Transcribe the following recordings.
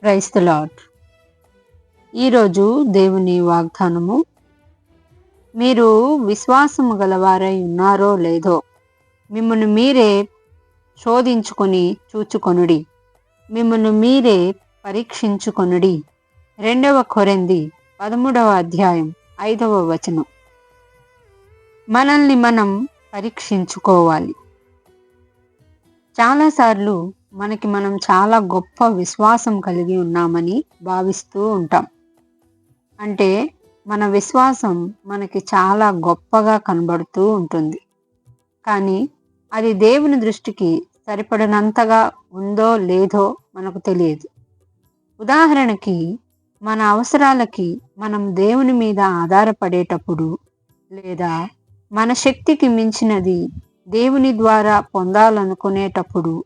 క్రైస్త lord ఈరోజు దేవుని వాగ్దానము మీరు విశ్వాసము గలవారై ఉన్నారో లేదో మిమ్మల్ని మీరే శోధించుకొని చూచుకొనుడి. మిమ్మల్ని మీరే పరీక్షించుకొనుడి. రెండవ కొరంది పదమూడవ అధ్యాయం ఐదవ వచనం. మనల్ని మనం పరీక్షించుకోవాలి. చాలాసార్లు మనకి మనం చాలా గొప్ప విశ్వాసం కలిగి ఉన్నామని భావిస్తూ ఉంటాం. అంటే మన విశ్వాసం మనకి చాలా గొప్పగా కనబడుతూ ఉంటుంది. కానీ అది దేవుని దృష్టికి సరిపడినంతగా ఉందో లేదో మనకు తెలియదు. ఉదాహరణకి మన అవసరాలకి మనం దేవుని మీద ఆధారపడేటప్పుడు లేదా మన శక్తికి మించినది దేవుని ద్వారా పొందాలనుకునేటప్పుడు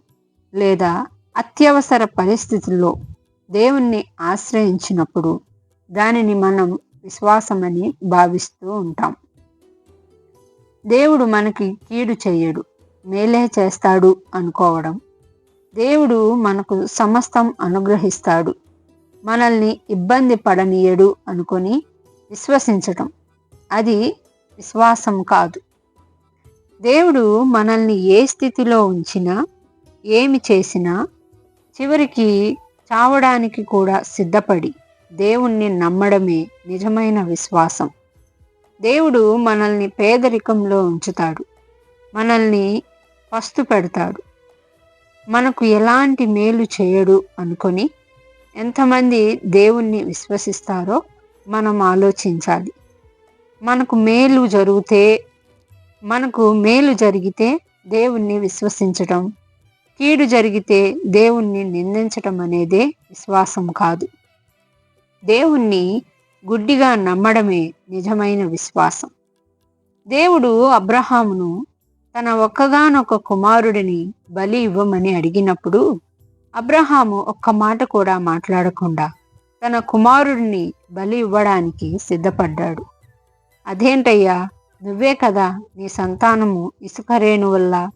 లేదా అత్యవసర పరిస్థితుల్లో దేవుణ్ణి ఆశ్రయించినప్పుడు దానిని మనం విశ్వాసమని భావిస్తూ ఉంటాం. దేవుడు మనకి కీడు చేయడు మేలే చేస్తాడు అనుకోవడం. దేవుడు మనకు సమస్తం అనుగ్రహిస్తాడు మనల్ని ఇబ్బంది పడనీయడు అనుకొని విశ్వసించటం. అది విశ్వాసం కాదు. దేవుడు మనల్ని ఏ స్థితిలో ఉంచినా ఏమి చేసినా చివరికి చావడానికి కూడా సిద్ధపడి దేవుణ్ణి నమ్మడమే నిజమైన విశ్వాసం. దేవుడు మనల్ని పేదరికంలో ఉంచుతాడు. మనల్ని పస్తు పెడతాడు. మనకు ఎలాంటి మేలు చేయడు అనుకొని ఎంతమంది దేవుణ్ణి విశ్వసిస్తారో మనం ఆలోచించాలి. మనకు మేలు జరిగితే మనకు మేలు జరిగితే దేవుణ్ణి విశ్వసించటం కీడు జరిగితే దేవుణ్ణి నిందించటం అనేదే విశ్వాసం కాదు. దేవుణ్ణి గుడ్డిగా నమ్మడమే నిజమైన విశ్వాసం. దేవుడు అబ్రహామును తన ఒక్కగానొక్క కుమారుడిని బలి ఇవ్వమని అడిగినప్పుడు అబ్రహాము ఒక్క మాట కూడా మాట్లాడకుండా తన కుమారుడిని బలి ఇవ్వడానికి సిద్ధపడ్డాడు. అదేంటయ్యా? నువ్వే కదా నీ సంతానము ఇసుక రేణు వల్ల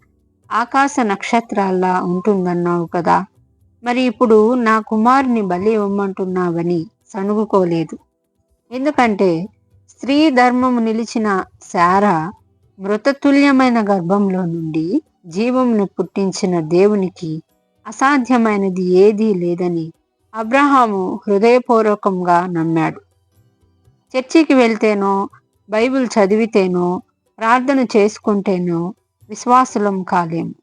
ఆకాశ నక్షత్రాల్లా ఉంటుందన్నావు కదా. మరి ఇప్పుడు నా కుమారుని బలి ఇవ్వమంటున్నావని సణుగుకోలేదు. ఎందుకంటే స్త్రీ ధర్మము నిలిచిన శార మృతతుల్యమైన గర్భంలో నుండి జీవమును పుట్టించిన దేవునికి అసాధ్యమైనది ఏదీ లేదని అబ్రహాము హృదయపూర్వకంగా నమ్మాడు. చర్చికి వెళ్తేనో బైబిల్ చదివితేనో ప్రార్థన చేసుకుంటేనో విశ్వాసులం కాలేము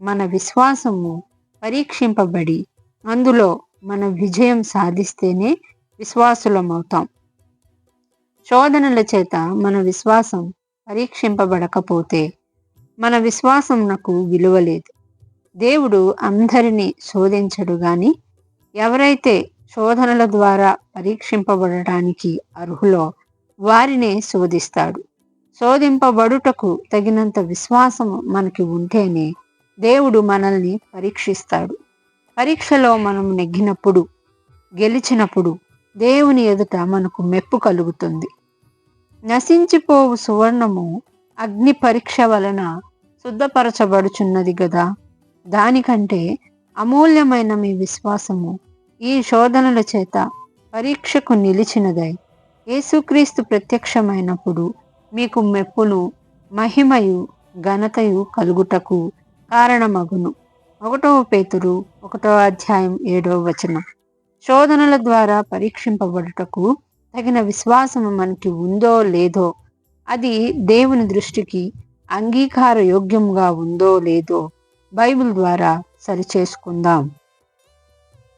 మన విశ్వాసము పరీక్షింపబడి అందులో మన విజయం సాధిస్తేనే విశ్వాసులం అవుతాం శోధనల చేత మన విశ్వాసం పరీక్షింపబడకపోతే మన విశ్వాసం నాకు విలువలేదు దేవుడు అందరినీ శోధించడు గాని ఎవరైతే శోధనల ద్వారా పరీక్షింపబడటానికి అర్హులో వారినే శోధిస్తాడు. శోధింపబడుటకు తగినంత విశ్వాసము మనకి ఉంటేనే దేవుడు మనల్ని పరీక్షిస్తాడు. పరీక్షలో మనం నెగ్గినప్పుడు గెలిచినప్పుడు దేవుని ఎదుట మనకు మెప్పు కలుగుతుంది. నశించిపోవు సువర్ణము అగ్ని పరీక్ష వలన శుద్ధపరచబడుచున్నది గదా. దానికంటే అమూల్యమైన మీ విశ్వాసము ఈ శోధనల చేత పరీక్షకు నిలిచినదై. యేసుక్రీస్తు ప్రత్యక్షమైనప్పుడు మీకు మెప్పును మహిమయు ఘనతయు కలుగుటకు కారణమగును. ఒకటవ పేతురు ఒకటవ అధ్యాయం ఏడవ వచనం. శోధనల ద్వారా పరీక్షింపబడుటకు తగిన విశ్వాసము మనకి ఉందో లేదో అది దేవుని దృష్టికి అంగీకార యోగ్యంగా ఉందో లేదో బైబిల్ ద్వారా సరిచేసుకుందాం.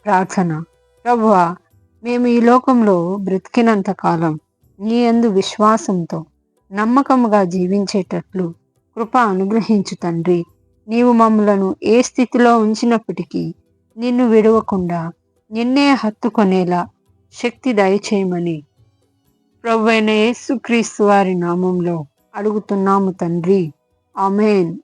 ప్రార్థన. ప్రభువా మేము ఈ లోకంలో బ్రతికినంత కాలం నీ అందు విశ్వాసంతో నమ్మకముగా జీవించేటట్లు కృప అనుగ్రహించు తండ్రి. నీవు మమ్మలను ఏ స్థితిలో ఉంచినప్పటికీ నిన్ను విడవకుండా నిన్నే హత్తుకొనేలా శక్తి దయచేయమని ప్రభు అయిన యేసుక్రీస్తు వారి నామంలో అడుగుతున్నాము తండ్రి. ఆమెన్.